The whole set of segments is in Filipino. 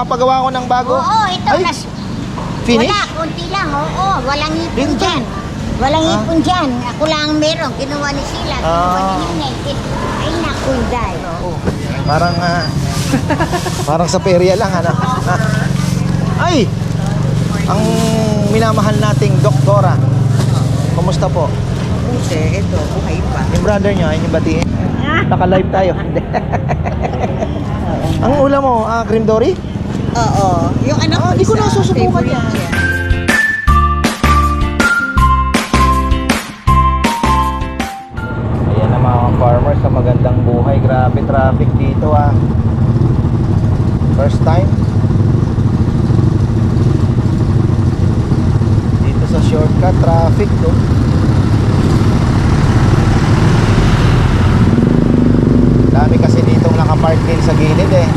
magpapagawa ko ng bago. Oo, ito. Ay, nas, finish? Wala, konti lang. Oo, walang ipon Dito? dyan. Walang Ah. ipon dyan. Ako lang ang meron. Ginawa ni sila. Ginawa Ah. ni Ninay. Ay, naku, Inday. Oo. Parang ah, parang sa perya lang ano. Ah. Ay! Ang minamahal nating doktora. Kumusta po? Buti, ito, buhay pa. Yung brother niya, yun yung batiin. Naka-live tayo. Ang ulam mo, ah, cream dory? Oo. Yung anak Ah, ko di ko isa, nasusubukan favorite yan. niya. Ayan na mga farmers sa magandang buhay. Grabe traffic dito ah. First time. Dito sa shortcut traffic to. Dami kasi ditong nakapark din sa gilid eh.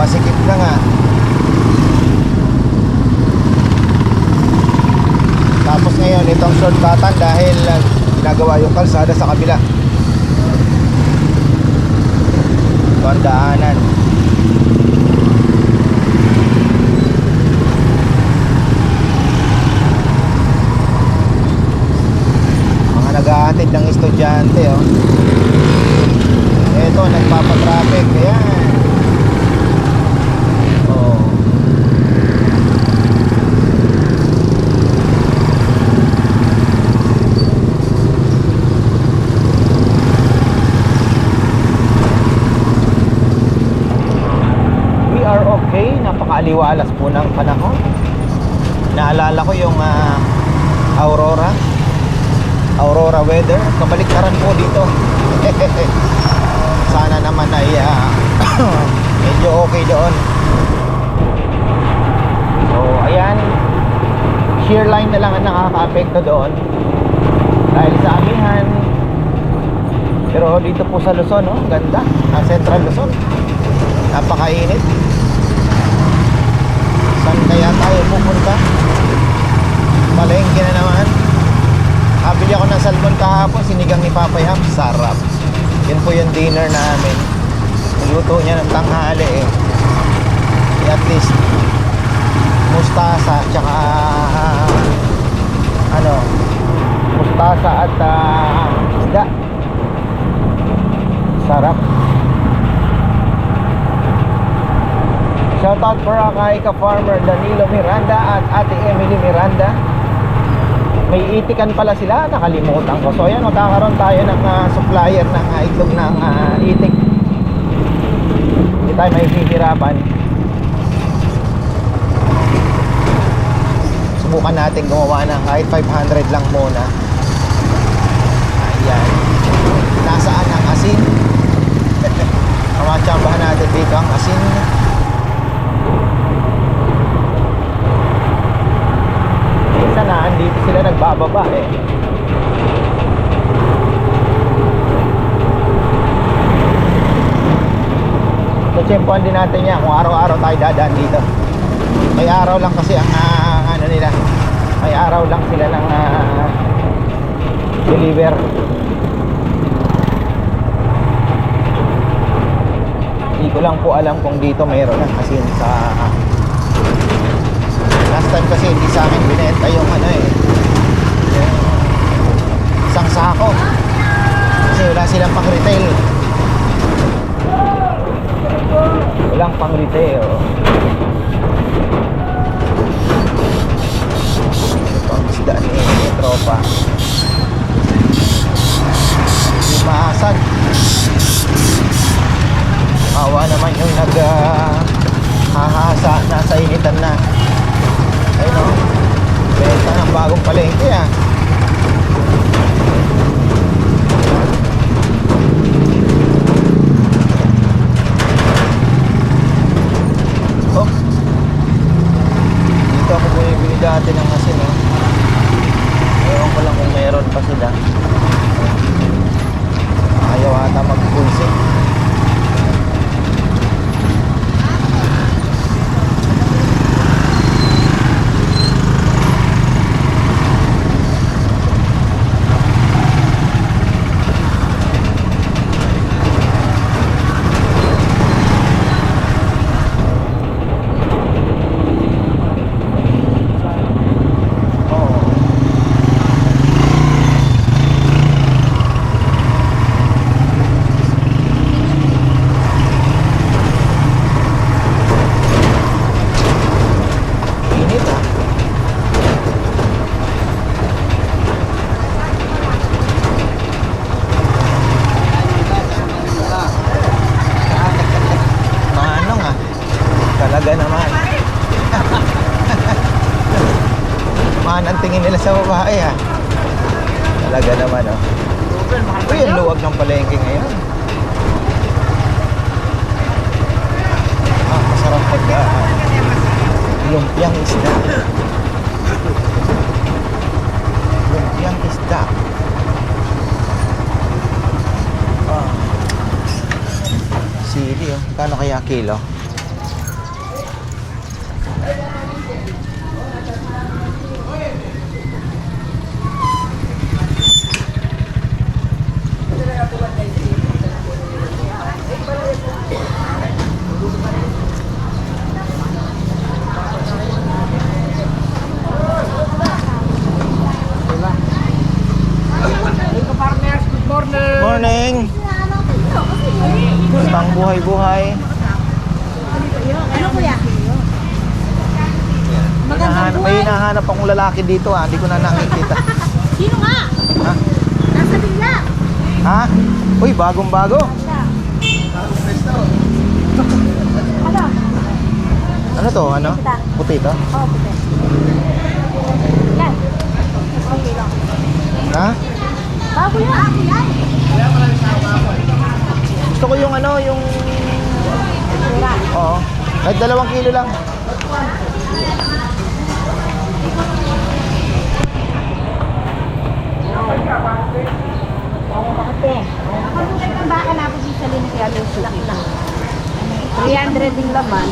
Pasikip na nga. Tapos ngayon itong shortcutan dahil ginagawa yung kalsada sa kabila. Ito ang daanan. Mga naghahatid ng estudyante oh. Ito nagpapatraffic. Ayan. Oh. We are okay. Napakaaliwalas po ng panahon. Naalala ko yung ah, Aurora. Aurora weather. Kabaliktaran po dito. Sana naman ay ah, medyo okay doon. So, ayan. Shear line na lang ang nakaka-apekto doon. Dahil sa amihan. Pero dito po sa Luzon, oh, ganda. Ah, Central Luzon. Napakainit. Saan kaya tayo pupunta? Palengke na naman. Kabili ako ng salmon kahapon, sinigang ni Papa Yam. Sarap. Yun po yung dinner namin. Niluto niya ng tanghali eh. At least, mustasa, tsaka ano, mustasa at ah, isda. Sarap. Shoutout for kay ka-farmer Danilo Miranda at Ate Emily Miranda. May itikan pala sila, nakalimutan ko. So ayan, magkakaroon tayo ng ah, supplier ng ah, itlog ng ah, itik. Hindi tayo may hihirapan. Subukan natin gumawa ng kahit 500 lang muna. Ayan. Nasaan ang asin? Mamatsambahan natin dito ang asin. Minsan na, dito sila nagbababa eh. So, tsempohan din natin yan kung araw-araw tayo dadaan dito. May araw lang kasi ang ah, ano nila. May araw lang sila ng ah, deliver. Hindi ko lang po alam kung dito mayroon ng asin sa Last time kasi hindi sa akin binenta yung ano eh. Yung isang sako. Kasi wala silang pang retail. Walang pang retail. Ito ang isda ni tropa. Hindi maasag. Awa naman yung nag ah, hahasa, nasa initan na. Ayun o. Benta ng bagong palengke ah. Oh. Dito ako bumibili dati ng asin oh. Ewan ko lang kung meron pa sila. Ayaw ata mag-pulsing. Talaga naman. Man ang tingin nila sa babae ha. Talaga naman oh. Uy, ang luwag ng palengke ngayon. Ah, masarap pagka lumpiang isda. Lumpiang isda. Ah. Sili oh. Kano kaya kilo? Morning! Pang buhay-buhay. Ano kuya? May hinahanap, may hinahanap akong lalaki dito ah. Hindi ko na nakikita. Sino nga? Ha? Nasa bigla. Ha? Uy, bagong-bago. Ano? Ano to? Ano? Puti to? Oh, puti. Yan. Okay lang. Ha? Bago yan. Ako yan. Gusto ko yung ano, yung... Oo. Kahit dalawang kilo lang. Ang baka na ako di sa linis kaya yung suki lang. 300 din laman.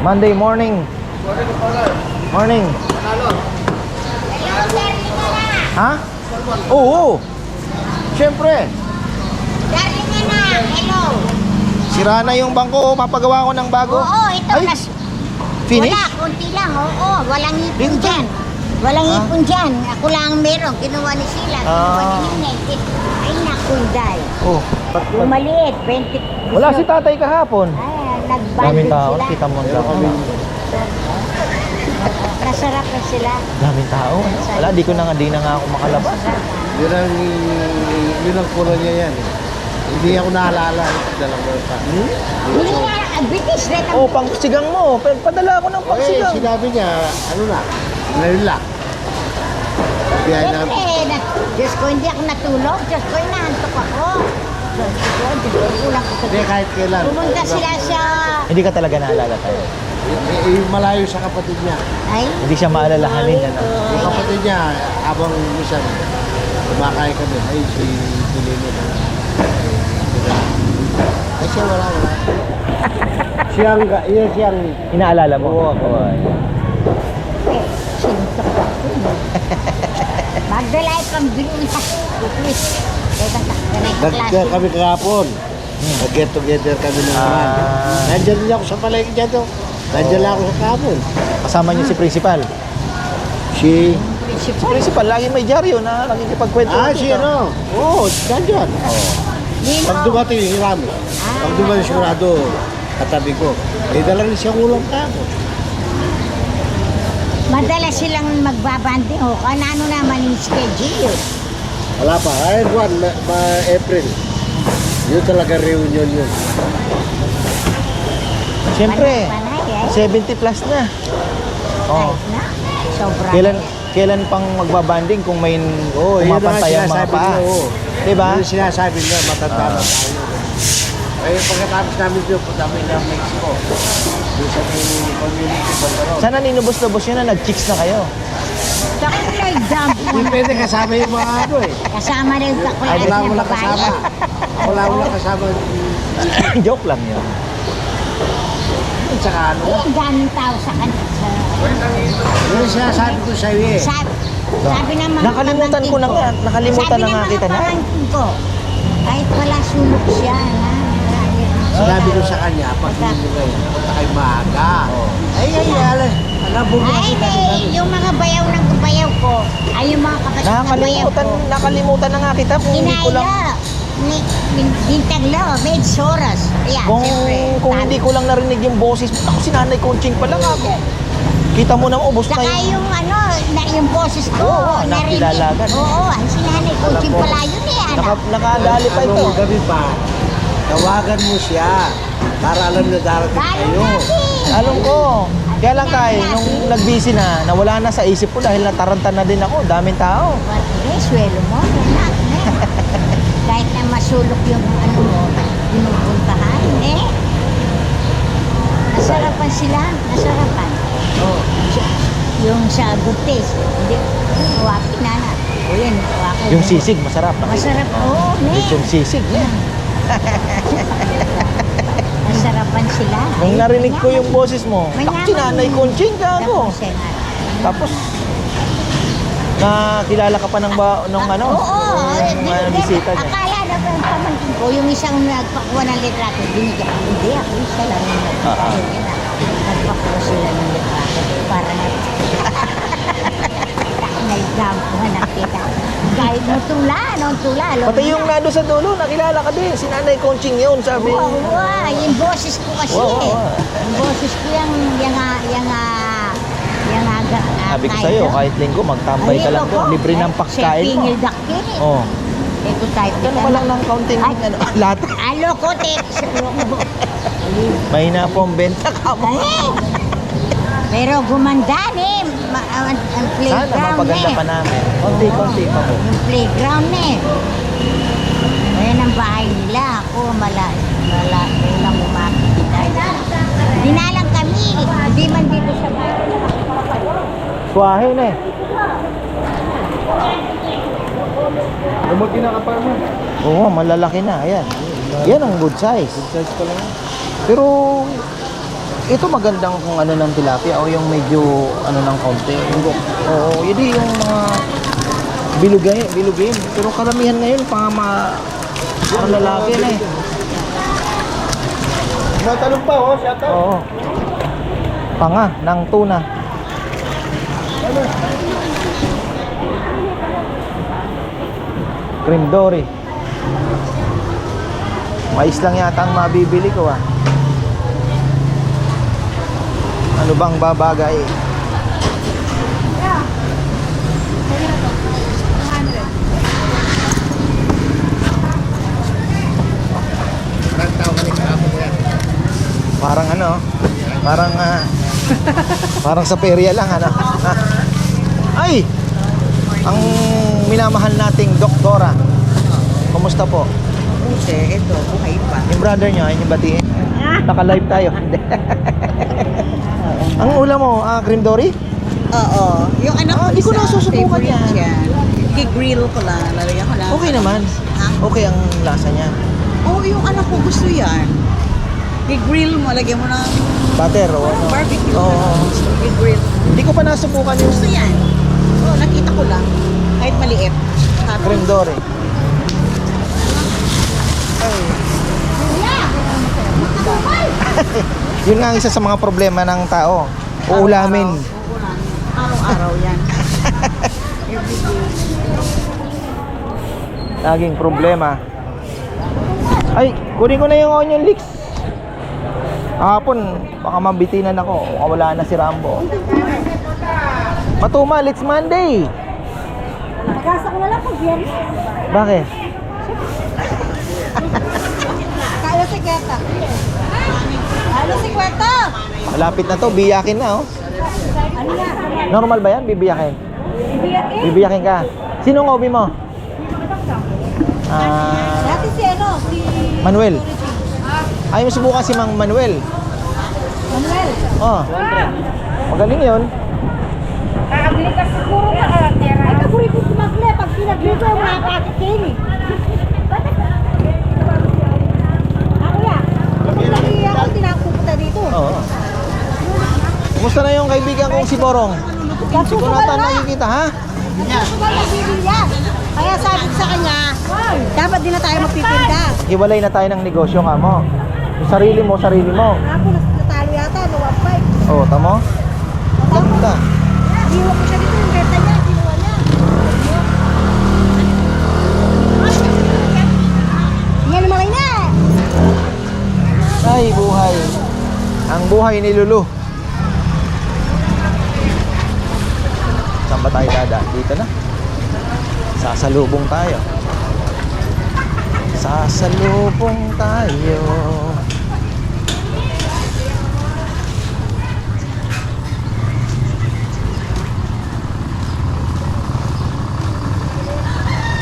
Monday morning. Morning. Ha? Oo. Siyempre. Darling na na. Hello. Sira na yung bangko. Papagawa ko ng bago. Oo, ito. Ay, nas, finish? Wala, konti lang. Oo, walang ipon Dito. dyan. Walang Ah. ipon dyan. Ako lang meron. Kinuha ni Sila. Kinuha Ah. ni Ninay. Ay, nakunday. Oh. Yung maliit, 20. Wala si tatay kahapon. Ay, Daming nagbanding tao. sila. Kita mo sa Nasarap na sila. Daming tao. Wala, di ko na nga, di na nga ako makalabas. Yun ang, yun ang kulo niya yan. eh. Hindi ako naalala. Dalang mo pa. Hindi British red ang Oh, pangsigang mo. Pa- Padala ko ng Eh, pangsigang. sinabi niya, ano na, ngayon lang. Kaya na, Siyempre, na, Diyos ko, hindi ako natulog. Diyos ko, inaantok ako. Diyos ko, Diyos ko, kulang ko sa hindi kahit kailan. Pumunta sila sa... Hindi ka talaga naalala tayo. Eh, eh, malayo sa kapatid niya. Ay, Hindi siya maalalahanin. Ano? Yung kapatid niya, habang minsan, kumakain kami, ay, si Pilino na. Ay, siya wala, wala. siyang, yun siyang, Inaalala mo? Oo, ako. Magdalay kang binuta. Please. Teka, ganay ka nag klase. kami kahapon. Nag-get together kami ng mga. Ah. Nandiyan din ako sa palengke dyan to. Nandiyan lang ako sa kahapon. Kasama niyo si principal. Si, Si principal, lagi may dyaryo na nakikipagkwento. ah, si ano? Oo, oh, nandiyan. Nino, Pag dumating, hirami. Pag dumating sigurado, katabi ko. Eh, dala rin siyang ulam kahapon. madalas silang magbabanding. O, kung ano naman yung schedule. Wala pa. Ay, Juan, ma, ma- April. Yun talaga reunion yun. Siyempre, Panay, panay, eh. 70 plus na. Oh. Kahit na. Sobra. Kailan kailan pang magbabanding kung may Oo, yun pumapantay ang mga paa? oo. Diba? Yun ang sinasabi niya, matanda na Ah. tayo. Ay, pagkatapos namin doon, punta kami ng Mexico. Doon sa may community. Sana ninubos-lubos yun na nag-chicks na kayo. Sa kulay dump. Hindi pwede kasama yung mga ano eh. Kasama rin sa kulay Ay, wala ng wala babae. kasama. Wala wala kasama. Joke lang yun. At saka ano. Eh, ang daming tao sa kanila. Yun ang sinasabi ko sa iyo eh. sabi, sabi ng mga Nakalimutan ko na nga, nakalimutan sabi na ng nga mga kita na. pamangkin ko, kahit wala sulok siya, na, Sinabi ko sa kanya, pag hindi mo ngayon, punta kayo maaga. Ay, ay, ay, alas. Nabog na Ay, di, yung mga bayaw ng bayaw ko, ay yung mga kapatid ng bayaw ko. nakalimutan na nga kita kung hindi ko lang Kinaya, ni, Bintaglo, Med Soros. Ayan, kung, siyempre. kung hindi ko lang narinig yung boses, ako si Nanay Conching pa lang ako. Kita mo nang ubos na Saka yun. yung ano, na, yung boses ko, Oo, narinig. nakilalagan. Oo, ang sinanay ko, pala yun eh, Naka, anak. nakadali pa ito. Anong gabi pa, Tawagan mo siya. Para alam na darating kayo. Alam ko. Kaya lang kay, nung nag-busy na, nawala na sa isip ko dahil nataranta na din ako. Daming tao. Eh, swelo mo. Anak, eh. Kahit na masulok yung ano mo, pinupuntahan, eh. Nasarapan sila. Nasarapan. Oh, yung sa good taste. Hindi, waki na na. O yan, waki. Yung sisig, masarap. Masarap. Oo, ne. Yung sisig. Yeah. Nasarapan sila. Nung narinig ko yung boses mo, Mayaman tak sinanay yun. Conching ka ako. Tapos, nakilala ka pa ng ba, nung ano? Oo, binigyan- bisita niya. Yung pamangkin ko, yung isang nagpakuha ng litrato, binigyan ko. Hindi, ako isa lang yung Ah, ah. nagpakuha. Nagpakuha sila ng litrato para na... Naigam ko nga nakita. Kahit mo tula, no tula. Pati yung na. nado sa dulo, nakilala ka din. Si Nanay Conching yun, sabi. Wow, wow, yung boses ko kasi. Wow, wow, eh. wow. Yung boses ko yung, yung, ah, yung, ah, yung, aga, Sabi ko sa'yo, kahit linggo, magtambay ka lang doon. Libre ng pagkain mo. Pingil dakkin eh. Oh. Kung tayo Ano ka lang ng counting, Ay. ano, lahat. Alo ko, Tex. May na pong benta ka mo. Pero gumanda eh. Ma- ang, ang Sana playground mapaganda eh. pa namin. Konti-konti pa po. Yung playground eh. Ayan ang bahay nila. Ako, mala, mala, lang umakita. Dinalang kami. Hindi man dito sa bahay. Suwahe na eh. Lumaki na ka pa mo. Oo, malalaki na. Ayan. Yan ang good size. Size pa lang. Pero, ito magandang kung ano ng tilapia o yung medyo ano ng konti. Oo, yun yung mga bilugay, bilugin. Pero karamihan ngayon, pang mga mga lalaki na eh. Natalong pa oh, shout out. Oo. Panga ng tuna. Cream dory. Mais lang yata ang mabibili ko ah. Ano bang babagay? Yan. Parang ano? Parang ah, parang sa perya lang ano. Ay! Ang minamahal nating doktora. Kumusta po? Mabuti, ito, buhay pa. Yung brother niya, yun yung batiin. Naka-live tayo. Ang ulam mo, ah, cream dory? Oo. Yung anak Ah, ko di ko isa, nasusubukan favorite yan. Kigrill ko lang, lalagyan ko lang. Okay naman. Ha? Okay ang lasa niya. Oo, yung anak ko gusto yan. I-grill mo, lagyan mo ng Butter o ano. barbecue. Oo. I-grill. Hindi ko pa nasubukan yung Gusto yan. Oo, nakita ko lang. Kahit maliit. Sabi, cream dory. Yun nga ang isa sa mga problema ng tao. Uulamin. Araw-araw yan. Laging problema. Ay, kunin ko na yung onion leeks. Hapon, baka mabitinan ako. Wala na si Rambo. Matuma, it's Monday. Pagkasa ko na lang pag yan. Bakit? Kaya si Kweta. Ano si Kweta? Malapit na to, biyakin na oh. Ano nga? Normal ba yan? Bibiyakin? Ibiyakin. Bibiyakin ka. Sino ang obi mo? Ah, Dati si ano? Si Manuel. Ayaw mo subukan si Mang Manuel. Manuel. Oh. Magaling yun. Kakabili ka siguro na karatera. Ay, kaburi ko sumagle. Pag pinagli ko, mga patit kayo eh. Ako ya. Kapag lagi ako, hindi na ako pupunta dito. Oo. Kumusta na yung kaibigan kong si Borong? Ko na tayo nakikita, ha? Susugal na bibili yan. Kaya sabi ko sa kanya, dapat din na tayo magtitinda. Hiwalay na tayo ng negosyo ka mo. Yung sarili mo, sarili mo. Ako, nas- natalo yata, no, 1.5. Oo, tamo? Ganda. Iwan ko siya dito, yung benta niya, kinuha niya. Yan naman na. Ay, buhay. Ang buhay ni Lulu. Saan ba tayo dada? Dito na. Sasalubong tayo. Sasalubong tayo.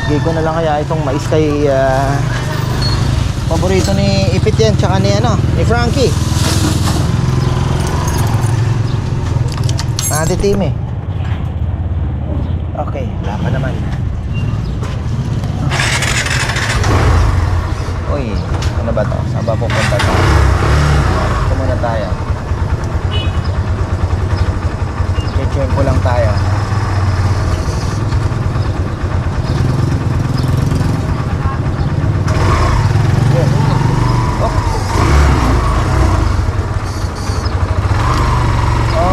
Gay ko na lang kaya itong mais kay ah, paborito ni Ipit yan tsaka ni ano, ni Frankie. Natitim eh. Okay, wala naman. Uy, ano ba to? Saan ba pupunta to? Ito muna tayo. Check ko lang tayo. Yun. Oh.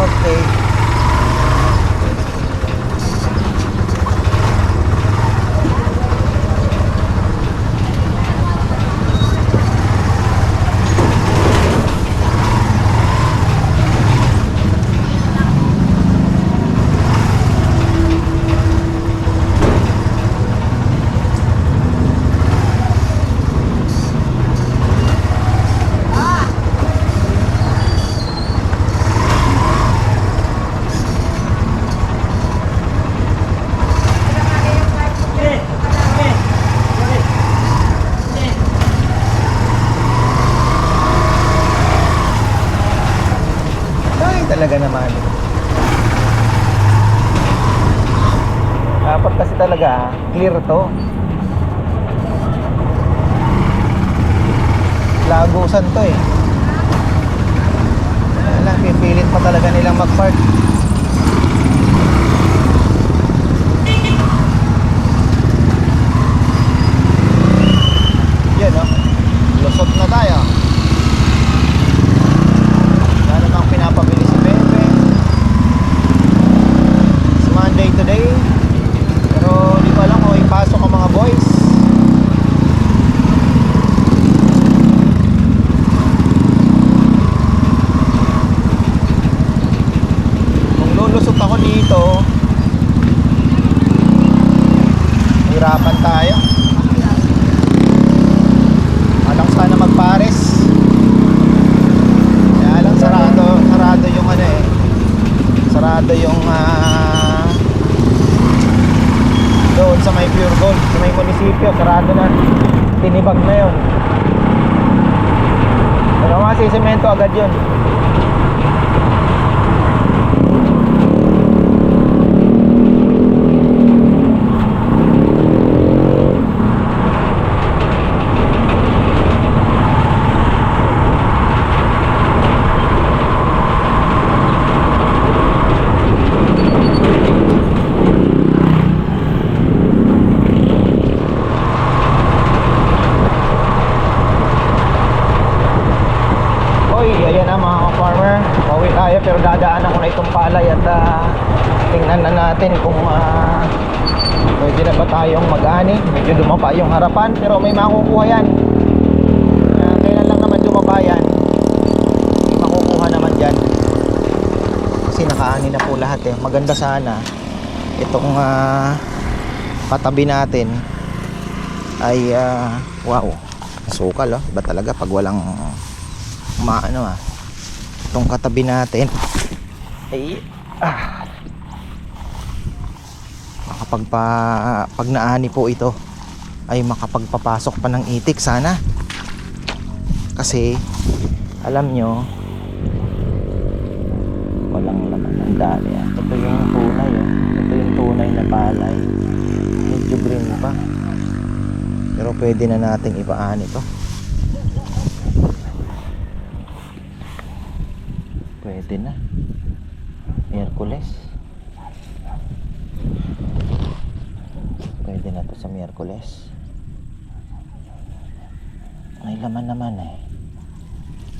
Okay. Ay, talaga naman. Dapat kasi talaga, clear to. Lagusan to eh. Wala, pipilit pa talaga nilang mag-park. Yan oh. Lusot na tayo. Wala namang pinapabili si Pepe. It's Monday today. Pero di ko alam kung ipasok ang mga boys. Kung lulusot ako dito, hirapan tayo. Alang sana magpares. Kaya lang sarado, sarado yung ano eh. Sarado yung ah, doon sa may Pure Gold, sa may munisipyo, sarado na. Tinibag na yon. Pero masisemento agad yun. Hoy, ayan na mga farmer. Pauwi tayo pero dadaanan ko na itong palay at ah, tingnan na natin kung ah, pwede na ba mag-ani. Medyo dumapa yung harapan pero may makukuha yan. Ah, kailan lang naman dumapa yan. May makukuha naman dyan. Kasi nakaani na po lahat eh. Maganda sana itong patabi natin ay ah, wow. Sukal oh. Ba talaga pag walang maano ah itong katabi natin ay ah makapagpa pag naani po ito ay makapagpapasok pa ng itik sana kasi alam nyo walang laman ang dali ah. ito yung tunay oh. ito yung tunay na palay medyo green pa pero pwede na nating ipaani to Pwede na. Miyerkules. Pwede na to sa Miyerkules. May laman naman eh.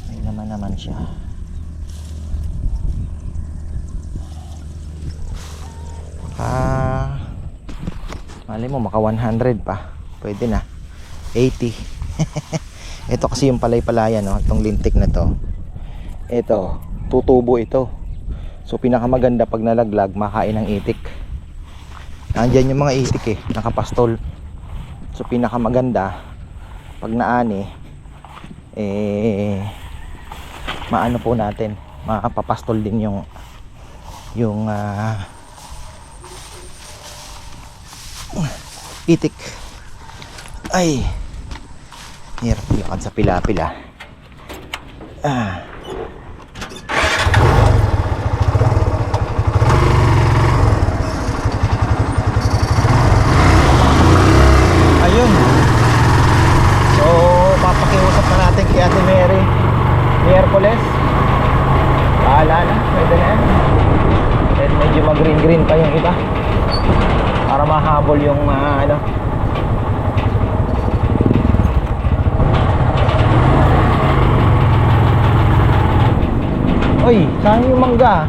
May laman naman siya. Ah, mali mo maka 100 pa. Pwede na. 80. Ito kasi yung palay-palayan, no? Itong lintik na to. Ito, tutubo ito. So pinakamaganda pag nalaglag, makain ng itik. Nandyan yung mga itik eh, nakapastol. So pinakamaganda, pag naani eh maano po natin makapapastol din yung yung ah, itik. Ay. Hirap lakad sa pila-pila. Ah. Ayun. So papakiusap na natin kay Ate Mary. Miyerkules bahala pwede na yan. Medyo mag green green pa yung iba para mahabol yung ah, ano Uy, saan yung mangga?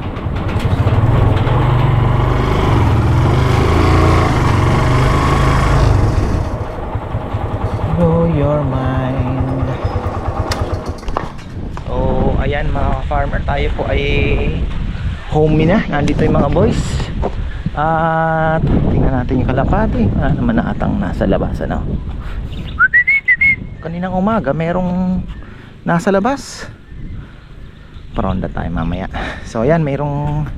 Blow your mind. So, ayan mga farmer, tayo po ay homey na. Nandito yung mga boys. At tingnan natin yung kalapati. Wala naman na atang nasa labas, ano? Kaninang umaga, merong nasa labas. Paronda tayo mamaya. So, ayan, mayroong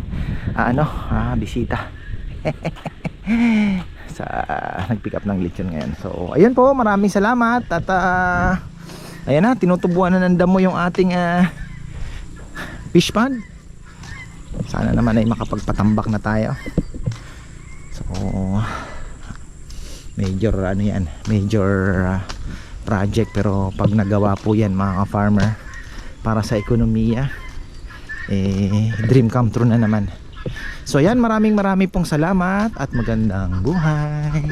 ah, ano, ah, bisita. sa nag-pick up ng lechon ngayon. So, ayun po, maraming salamat at ah, ayan na, tinutubuan na ng damo yung ating ah, fish pond. Sana naman ay makapagpatambak na tayo. So, major ano yan, major ah, project pero pag nagawa po yan mga ka-farmer para sa ekonomiya eh dream come true na naman. So yan, maraming maraming pong salamat at magandang buhay.